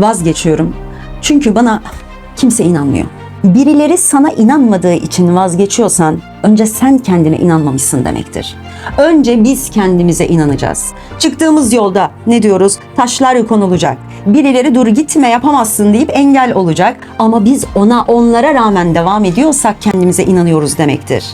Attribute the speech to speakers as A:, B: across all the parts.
A: Vazgeçiyorum. Çünkü bana kimse inanmıyor. Birileri sana inanmadığı için vazgeçiyorsan önce sen kendine inanmamışsın demektir. Önce biz kendimize inanacağız. Çıktığımız yolda ne diyoruz? Taşlar konulacak. Birileri dur gitme yapamazsın deyip engel olacak. Ama biz ona onlara rağmen devam ediyorsak kendimize inanıyoruz demektir.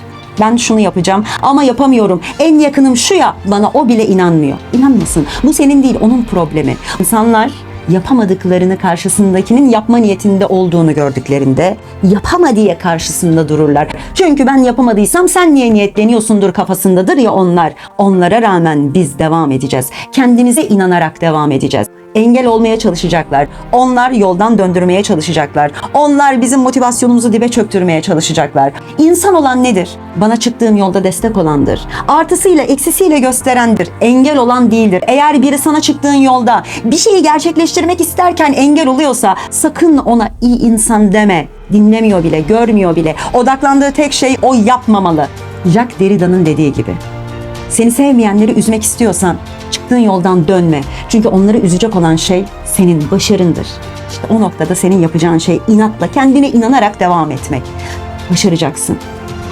A: Ben şunu yapacağım ama yapamıyorum. En yakınım şu ya bana o bile inanmıyor. İnanmasın. Bu senin değil onun problemi. İnsanlar yapamadıklarını karşısındakinin yapma niyetinde olduğunu gördüklerinde yapama diye karşısında dururlar. Çünkü ben yapamadıysam sen niye niyetleniyorsundur kafasındadır ya onlar. Onlara rağmen biz devam edeceğiz. Kendimize inanarak devam edeceğiz. Engel olmaya çalışacaklar. Onlar yoldan döndürmeye çalışacaklar. Onlar bizim motivasyonumuzu dibe çöktürmeye çalışacaklar. İnsan olan nedir? Bana çıktığım yolda destek olandır. Artısıyla eksisiyle gösterendir. Engel olan değildir. Eğer biri sana çıktığın yolda bir şeyi gerçekleştirmek isterken engel oluyorsa sakın ona iyi insan deme. Dinlemiyor bile, görmüyor bile. Odaklandığı tek şey o yapmamalı. Jack Derrida'nın dediği gibi. Seni sevmeyenleri üzmek istiyorsan çıktığın yoldan dönme. Çünkü onları üzecek olan şey senin başarındır. İşte o noktada senin yapacağın şey inatla, kendine inanarak devam etmek. Başaracaksın.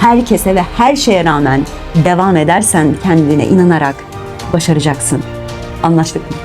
A: Herkese ve her şeye rağmen devam edersen kendine inanarak başaracaksın. Anlaştık mı?